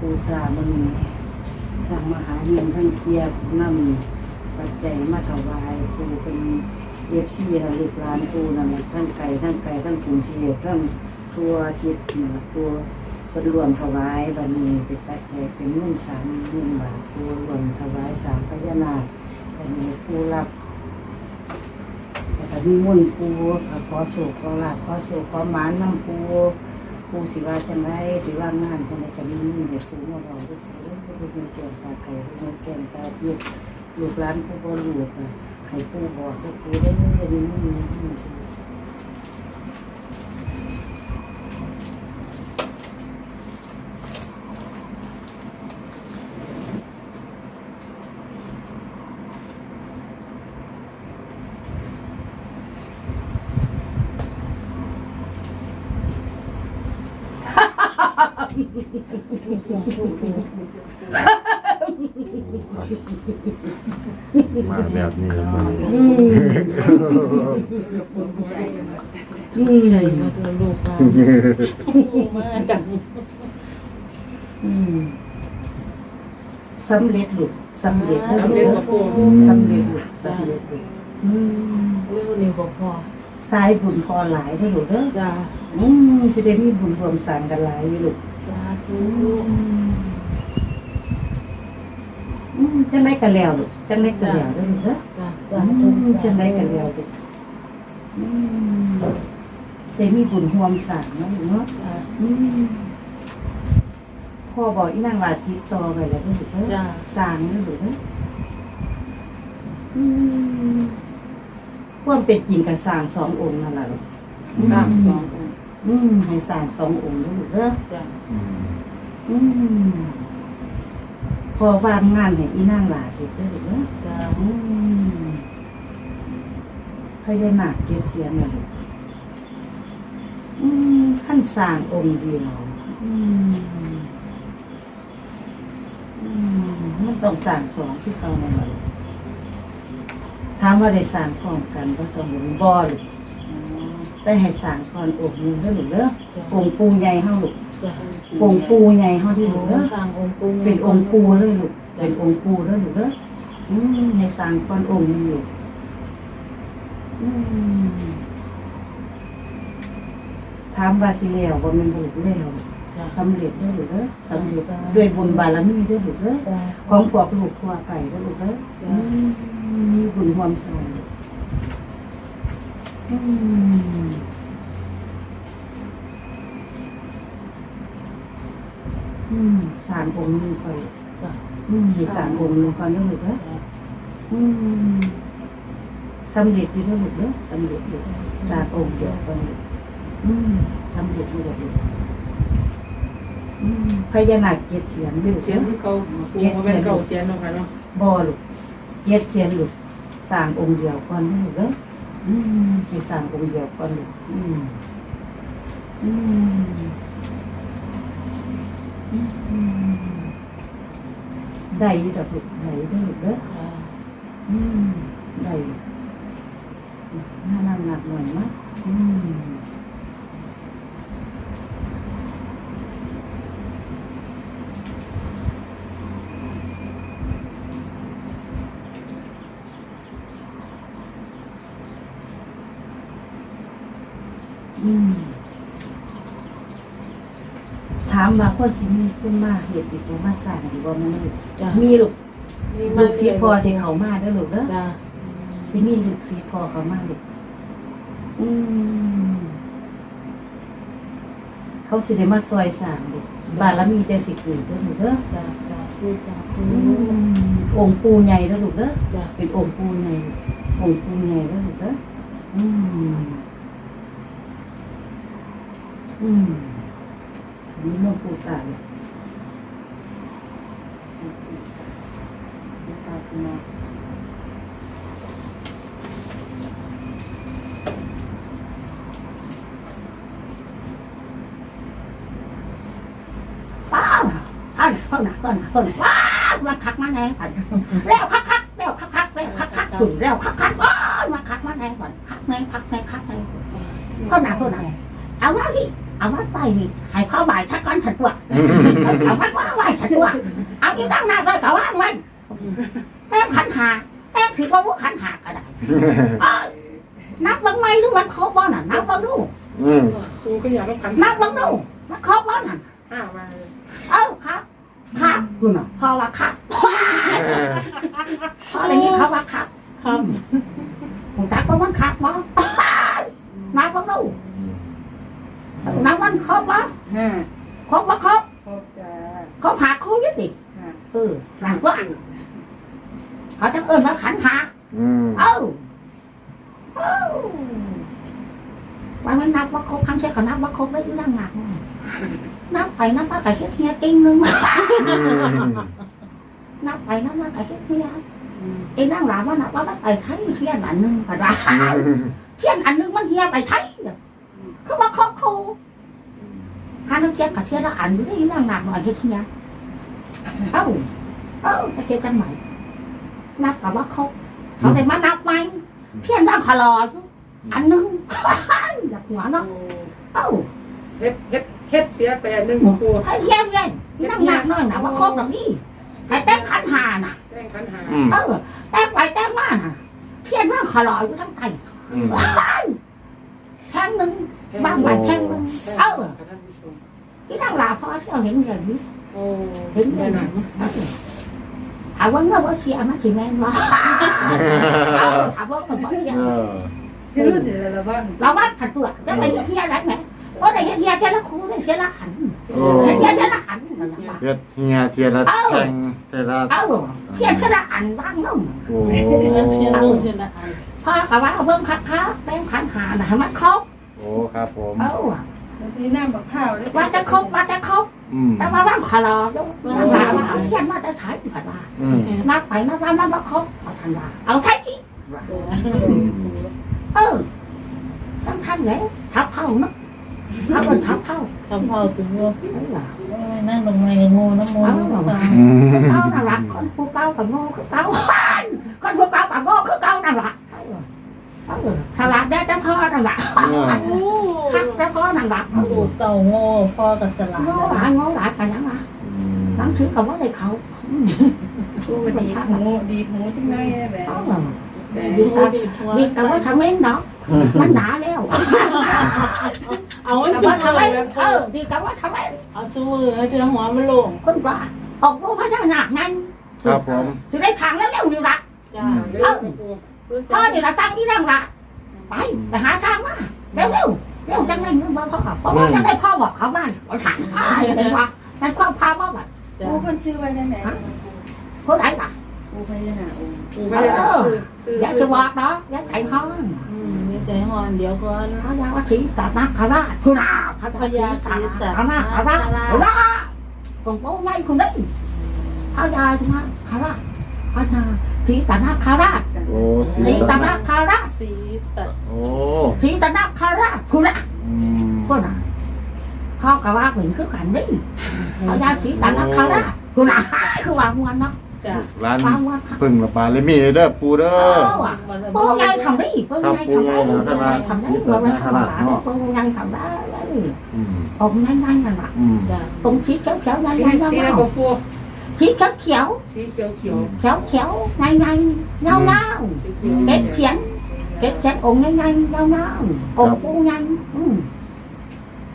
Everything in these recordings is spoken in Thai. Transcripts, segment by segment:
ปูตามันมีทางมหาเฮียนทั้งเกียบนำปัจจัยมาถวายปูเป็นเอฟซีระลึกร้านปูนั่นแหละทั้งไก่ทั้งไก่ทั้งกรุงเทพทั้งทัวทิศเนือตัวเป็นรวมถวายบันนี้เป็นปัจจัยเป็นเงินสามหมื่นบาทตัวรวมถวายสามพญานาคบันนี้ปูรับแต่มีมุ่นปูขอสุขขอลาขอสุขขอหมานน้ำปู ปูสิว่าจังไรสิว่างานจังไรจะมีมีเด็กปูมาบอกด้วยสิลูกปูเป็นแก่ตาไก่ปูเป็นแก่ตาเพียลูกหลานปูบ่ลูกอะให้ปูบอกให้ปูได้เงินเงิน รื่อยๆนี่นี่นี่มาแบบนี้มันอืมใหญ่มาตัวลูกมามาดังอืมสำเร็จลูกสำเร็จสำเร็จกับปูสำเร็จลูกสำเร็จลูกอืมเร็วนี่บอกพอสายบุญพอหลายเด้อลูกเด้อจ้าอืมสิได้มีบุญรวมสร้างกันหลายอยู่ลูก จังได๋ก็แล้วลูกจังได๋ก็แล้วเด้อลูกเด้อจ้าอืมจังได๋ก็แล้วลูกอืมได้มีบุญรวมสร้างเนาะลูกเนาะอืมพ่อบอกอีนางลาติดต่อไปแล้วเด้อลูกเด้อจ้าสร้างเด้อลูกเด้ออืมความเป็นจริงก็สร้างสององค์นั่นล่ะลูก สามสององค์อืมให้สร้างสององค์ด้อลูกเด้อ จ้าอืม อพอวางงานให้อีนางหลาเด็กได้หรือเปล่าจ้าอืมพญานาคเกษียณน่ะลูกอืมขั้นสร้างองค์เดียว อืมอืมมันต้องสร้างสองที่เขาในมันถามว่าได้สร้างพร้อมกันก็สมบูรณ์บ่หรือได้ให้สร้างก่อนองค์หนึงได้หรือเปล่าองค์ปูใหญ่เฮาลูก จ้าองค์ปูใหญ่เฮาที่ที่ลูลูกกเด้อสร้างองค์ปูเป็นองค์ปูเลยลูกเป็นองค์ปูเลยลูกเด้ออืมให้สร้างก้อนองค์หนึงอยู่อืมถามว่าสิแล้วว่ามันลูกแล้วจ้าสำเร็จเด้อลูกเด้อสำเร็จด้วยบุญบารมีเด้อลูกเด้อ จ้าของพวกลูกทั่วไปเด้อลูกเด้ออืมมีบุญความสร้างอืม อืมสางองค์หนึงค่อยจ้าอืมให้สร้างองค์หนึงก่อนเด้อลูกเด้ออืมสำเร็จอยู่ด้วยลูกเนอะสำเร็จอยู่สาองค์เดียวกันอืมสำเร็จอยู่กับลูกอืมพญานาคเจ็ดเสียนลูกเสียงที่เก่าปูก็เป็นเก่าเสียงเนาะคะเนาะบ่อลูกเจ็ดเสียนลูกสร้างองค์เดียวก่อนลูกเนอะอืมให้สร้างองค์เดียวก่อนลูกอืมอืม ได้อยู่ดอกลูกได้อยู่เด้อลูกเด้อ จ้า อืมได้น่านั่งหนักหน่อยมั้ยอืมอืมถาม ว่าคนสิมีคนมาเหตุอีกบ่มาสร้างอีกบ่แม่นลูกจ้ามีลูกลูกสิพอสิเข้ามาเด้อลูกเด้อจ้าสิมีลูกสีพอเขามากลูกอืมเขาสิได้มาซอยสร้างลูกบารมีแต่สิเกิดเด้อลูกเด้อจ้าจ้าปูจ้าปูอืมองค์ปูใหญ่เด้อลูกเด้อ จ้าเป็นองค์ปูใหญ่องค์ปูใหญ่เด้อลูกเด้ออืม อืม นี่น้องปูตายปูตาปูนาป้าอันเท่านั้นเท่านั้นเท่านั้นว้าวมาคักมาแน่ก่อนแล้วคักคักแล้วคักคักแล้วคักคักตุ่นแล้วคักคักว้าวมาคักมาแน่ก่อนคักแน่คักแน่คักแน่เท่านั้นเท่านั้นเอามาที่ เอามาไปนี่ให้เข้าบ่ายชักก้อนถัดตัวเอามาว่าไหวถัดตัวเอาอีนั่งหน้าเลยก็ว่างไว้แม่ขันหาแม่ถือว่าว่าขันหาก็ได้เออนับเบังไหมหรือมันครบบ้าน่ะนับเบังดูอืมกูก็อยากต้องกันนับเบังดูมันครบบ้าน่ะห้ามาเออครับครับคุณน่ะพอว่าครับพออะไรนี้เขาว่าครับครับผมจักว่ามันครับมั้งนับเบังดูนับ มันครบมั้ห้าครบมั้ครบครบจ้าครบหาคู่ยึดดิห้าเออหลังว่าเขาจะเอิ้นว่าขันหาอืมเอ้าเอ้าวันนั้นนับว่าครบครั้งเช่เขานับว่าครบได้ยังหนักนับไปนับมาแต่เฮ็ดเฮียติ้งนึงอืมนับไปนับมาแต่เฮ็ดเฮียไอ้นั่งหลาว่านับว่ามันไปไทยเทียนอันหนึงก็ได้เทียนอันหนึงมันเฮียไปไทยคือว่าครบครู หาน้ำเทียนกับเทียนละอันอยู่ได้นั่งหนักหน่อยเฮ็ดเฮียเอ้าเอ้าจะเทียนกันใหม่นับกับว่าครบเขาได้มานับไหมเทียนนั่งขลออยู่อันหนึงอยากหัวเนาะเอ้าเฮ็ดเฮ็ดเฮ็ดเสียไปอันหนึ่งกูให้เทียนเลยนั่งหนักหน่อยนะว่าครบแบบนี้ไอ้แต้มขันหาน่ะแจ้งขันหาอืมเออแต้มไปแต้มมาน่ะเทียนนั่งขลออยู่ทั้งไตอืมแท่งหนึ่งบ้างไปแท่งหนึ่งเออ ท่านผู้ชมที่นั่งหลาพอเชื่อเห็นอย่างนี้โอ้เห็นอย่างนี้ถามว่าเมื่อว่าเชียร์มาถึงแม่วะเออถามว่าคนบอกเชียร์เออที่รู้ถึงอะไรบ้างเราว่าขัดตัวจะไปเทียร์อะไรไหมเพราะในเทียร์เทียร์ละครูเทียร์ละอันโอ้เทียร์เทียร์ละอันนั่นแหละเฮ็ดเฮียเทียละแทงเทียละเออเทียร์เทียร์ละอันบ้างเนาะโอ้เชียร์ลูกเชียร์ละอันพ่อกับว่าเพิ่มคัดค้าแป้งขันหาน่ะให้มันครบโอ้ครับผมเออ แล้วที่น้ำมะพร้าวเลยว่าจะครบว่าจะครบอืมแต่ว่าว่างขอรอลูกนักลาว่าเอาเทียนมาจะใช้ผัดว่าอืมนับไปนับมานับมาครบเอาทันว่าเอาใช้อีกเออต้องทันแล้วทับเข้าเนาะเขาเป็นทับเข้าทำพ่อถึงว่าเออนั่งตรงไหนงูน้ำมูน้ำตาอืมเก้าน่ารักคนผู้เก้ากับโง่คือเก้าคนผู้เก้ากับโง่คือเก้าน่ารักเออเออฉลาดได้แต่พ่อน่ารัก คักแต่พ่อน่ารักปู่เต่าโง่พ่อกับสลาโง่หลายโง่หลายไปยังไงหนังสือกับว่าได้เขาอืมกูดีดหูดีดหูจังไงแบบเออแต่ดูดีทัวนี่กับว่าทำเองเนาะมันหนาแล้วเอาแต่ชุว่าดทำอะไรเองแบบเออดีกับว่าทำเองเอาชูมือให้เธอหัวมันลงคนว่าออกลูกพญานาคนั่นครับผม ถึงได้ทางแล้วเร็วนี่ละจ้าพ่อนี่ละสร้างที่นั่งละไปไปหาทางมาเร็วเร็ว เร็วจังเลยเงินบ่พ่อเพราะว่าจังได้พ่อบอกเขาบ้านว่าถามเป็นว่านั่นความพาว่าแบบจ้ากูคนซื้อไว้ได้ไหนคนไหนล่ะกูพญานาคองค์ปู่ไม่ได้ซื้อซื้ออยากจะบอกเนาะอยากใจเขาอืมนี่ใจหอนเดี๋ยวก่อนเขาอยากว่าสีตานาคาราชคุณอาพระยาสีสานาคาราชราตรงโป้งใหญ่คุณได้พระยาธนาคาราชพระยาสีตานาคาราชโอ้สีสีตาตานาคาราชสีตัดโอ้สีตานาคาราชคุณละ อืมคนอะพ่อกับว่าเหมือนคือกันนี่พระยาสีตานาคาราชคุณอาคือว่ามวนเนาะจ้าร้านว่ามวนค่ะพึ่งละปลาเลยมีเด้อปูเด้อปูใหญ่ทำได้ปูใหญ่ทำได้ปูใหญ่ทำได้เราไม่ทำได้ปูใหญ่ทำได้อืมผมนั่นนั่นนั่นแหละอืมจ้าผมชี้เขียวเขียวนั่นสีนั่นนั่นสีอะไรกับปู่ชี้เขียวเขียวสีเขียวเขียวเขียวเขียวในในเงาเงาเก็บเขียน เก็บเขียนองค์ในในเงาเงาองค์ปูใหญ่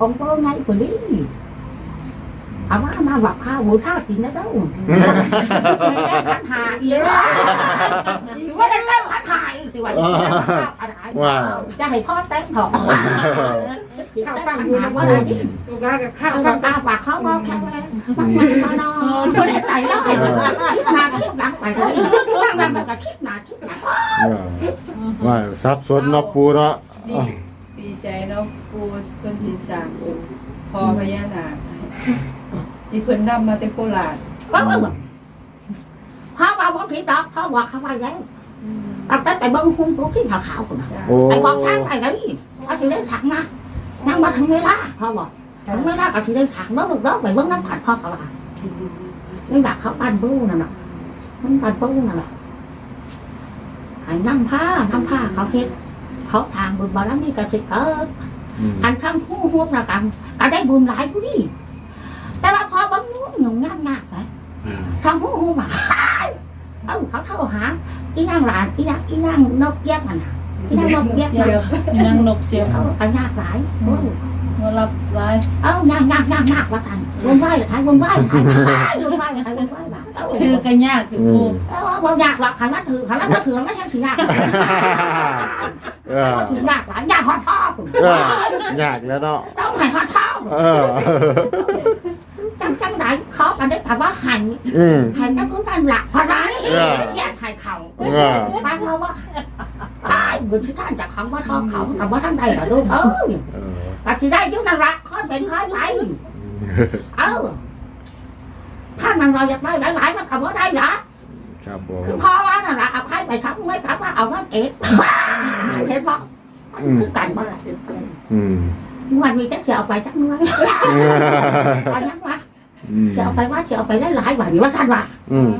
องค์ปูใหญ่ปุ๋ยเอาว่ามาหลับข้าวหมูท่ากินนะเด้อไม่ได้ขันหาอีกไม่ได้แต้ขันหาอีกสิวันจะให้พ่อแต้ถอดข้าวตั้งอยู่ว่าอะไรนี่ลูกค้ากับข้าวข้าวตาปากเขาบอกแข็งแรงมันมานอนไม่ได้ใจร้ายคิดมาคิดหลังไปเลยคิดหลังไปก็คิดหนาคิดหลัง เออว่าซับซ้อนเนาะปูเนาะดีดีใจเนาะกูคนสีสามองค์พอพญานาคที่เพิ่นนำมาแต่โคราชก็ว่าพ่อว่าบอกผิดดอกพ่อบอกเขาว่าแล้วตั้งแต่ไปเบิ้งหุ้มปุ๊บที่ขาวๆคนน่ะโอ้ไปบอกช่างไปแล้วนี่เขาถึงได้สั่งนะนั่งมาถึงเวลาพ่อบอกถึงเวลาก็ถึงได้สั่งแล้วลูกเด้อไปเบิ้งน้ำขัดพ่อเขาว่านี่แหละเขาปั้นปูนั่นน่ะมันปั้นปูนั่นแหละ ให้น้ำผ้าน้ำผ้าเขาเฮ็ดเขาทางบุญบารมีกระสิเกิดอืมอันคำพูดพวกนะกันก็ได้บุญหลายผู้นี่แต่ว่าพอบางนู้นหนุ่มยากยากไหมคำพูดหูหมาเอ้าเขาเท่าหาอีนางหลานอีนางอีนางนกแยกมันน่ะอีนางนกแยกมันอีนางนกเจี๊ยบเอ้าก็ยากหลายเอ้ามารับร้ายเอ้ายากยากยากยากว่าทันวนไหวหรือไทยวนไหวไทยวนไหวหรือไทยวนไหว ล่ะเอ้าชื่อก็ยากอยู่ปูเอ้าว่ายากหรอกขันละถือขันละก็ถือไม่ใช่ถือยากเออถือยากหลายยากหอดท้อเออยากแล้วเนาะต้องให้หอดท้อเออจังจังไหนเขาอันนี้ถามว่าหันอืมหันก็คือการหลักพนันเออแยกไทยเขาเออไปเพราะว่าตายบุญที่ท่านจากคำว่าทองเขาคำว่าท่านใดเหรอลูกเอ้ยเออปฏิได้ยุนังรักค่อยเป็นค่อยไหลเออถ้า มันเราอยากได้หลายๆมันคำว่าได้ละครับผมคือพอว่านั่นแหละเอาใครไปทำไม่ทำว่าเอาว่าเอ็ดเห็นบอกคือกันว่าอืมวันนี้จะเสียเอาไปจักเมื่อเอายังวะเสียเอาไปว่าเสียเอาไปหลายๆวันนี้ว่าสั้นว่าอืม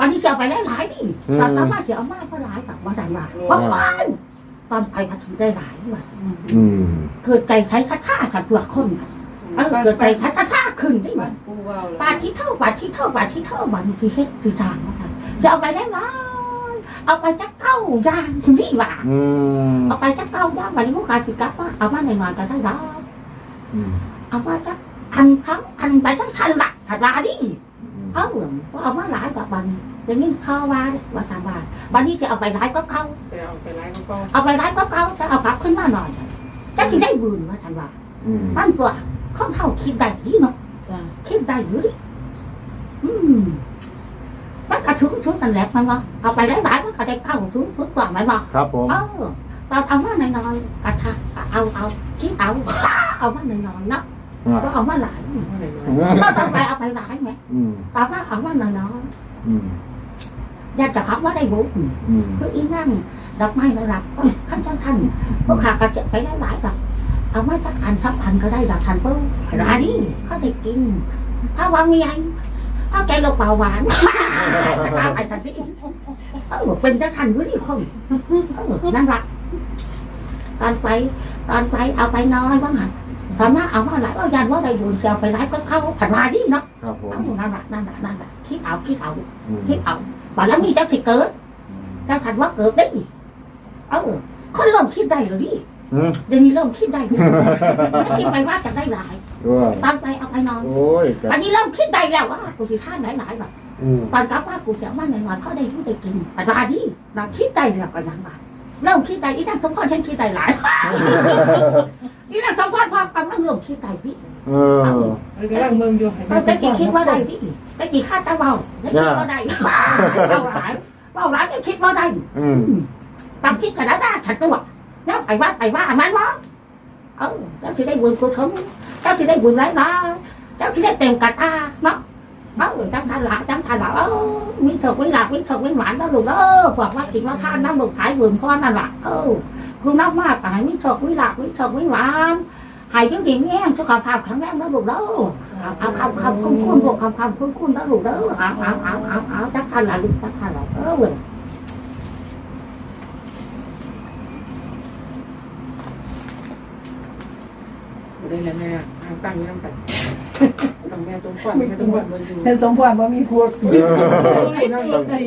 วันที่เสียเอาไปหลายๆนี่ตอนกลับมาเสียเอามากก็หลายกับว่าสั้นว่าเพราะว่าตอนไปพัถือได้หลายว่ะอืมเกิดใจใช้คาถากับตัวคนเออเกิดใจใช้คาถา ขึ้นได้ไหมบ้านปูว่าวปาที่เท่าปาที่เท่าปาที่เท่าวันที่เฮ็ดที่ทางว่าซั่นจะเอาไปได้หลายเอาไปจักเข้ายางถึงนี่ว่าอืมเอาไปจักเข้ายางวันนี้ลูกค้าสิกลับว่าเอามาหน่อยๆก็ได้ดอกอืมเอามาจักอันทั้งอันไปทั้งคันหลักถัดลาดิเอ้าว่าเอามาหลายแบบบัดนอย่างนี้เข้าว่าว่าสามบาทวันนี้จะเอาไปหลายก็เข้าเอาไปร้ายก็เอาไปหลายก็เข้าจะเอากลับขึ้นมาหน่อยจะสิได้บุญว่าท่านว่าอืมปั้นตัวเขาเท่าคิดได้ดีเนาะ คิดได้หรืออืมมันกระชุกชุดนั่นแหละมันว่าเอาไปหลายๆมันก็ได้เข้าชุดชุดกว่าไหมว่าครับผมเออตอนเอามาหน่อยๆกระชักเอาเอาคิดเอาเอามาหน่อยๆเนาะก็เอามาหลายก็ต้องไปเอาไปหลายไงอืมตอนนั้นเอามาหน่อยอืมๆอยากจะขับว่าได้บุญอืมคืออีนั่งดอกไม้ระดับขั้นขั้นขั้นพวกขากระเจ็บไปหลายๆแบบ เอามาจักอันทับพันก็ได้แบบทันปุ๊บร้านนี้เขาได้กิน ถ้าวางมีไงถ้าแกโรคเบาหวานไอ้ทันที่เออเป็นจักทันด้วยที่คนเออนั่นแหละตอนไปตอนไปเอาไปน้อยว่างั้นตอนนั้นเอามาหลายว่ายันว่าได้บุญจะเอาไปหลายก็เข้าผัดมาดิเนาะครับผมเอานั่นแหละนั่นแหละนั่นแหละคิดเอาคิดเอาอืมคิดเอาบอกแล้วมีเจ้าสิเกิดเจ้าทันว่าเกิดได้อีกเออคนเริ่มคิดได้แล้วดิ อืมเดี๋ยวนี้เริ่มคิดได้ดิไม่คิดไปว่าจะได้หลายตัวตามไปเอาไปนอนโอ้ยกับอันนี้เริ่มคิดได้แล้วว่ากูสิท่านหลายๆแบบอืมตอนกลับว่ากูจะมาหน่อยๆเขาได้ยุ่ได้กินแต่ว่าดิเราคิดได้แล้วก็ยังว่าเริ่มคิดได้อีนั่นสมพรฉันคิดได้หลายอีนั่นสมพรพอกำลังเริ่มคิดได้พี่เออกำลังเมืองอยู่เออแต่กี่คิดว่าได้พี่แต่กี่คาดตาเบาแต่คิดว่าได้เบาหลายเบาหลายจะคิดว่าได้อืมตามคิดกันแล้วได้ฉันตัว แล้วไปว่าไปว่าอันนั้นวะเออเจ้าที่ได้บุญกุศลเจ้าที่ได้บุญไรนะเจ้าที่ได้เต็มกัตาเนาะเออจังทันหละจังทันหละเออมีเถิกวิหลักวิ่งเถิกวิหวานนะลูกเออบอกว่ากินว่าทานน้ำลูกขายบุญพ่อนั่นแหละเออคือน้ำมากแต่ให้มีเถิกวิหลักวิ่งเถิกวิหวานหายเดี๋ยวดีแม่สุขภาพแข็งแรงนะลูกเด้อเอาเอาคำคำคุ้นคุ้นบอกคำคำคุ้นคุ้นนะลูกเด้อเอาเอาเอาเอาเอาจักทันหละลูกจักทันหละเออเว้ย ได้แล้วแม่ตั้งนี้ต้องแต่ตั้งแม่สมพรแม่สมพรเมืองอยู่เห็นสมพรว่ามีพวกเออ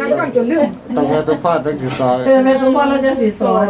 นั่งฟังจนลืมต้องแค่สัมภาษณ์ตั้งคือต่อเออแม่สมพรเราจะสีสวย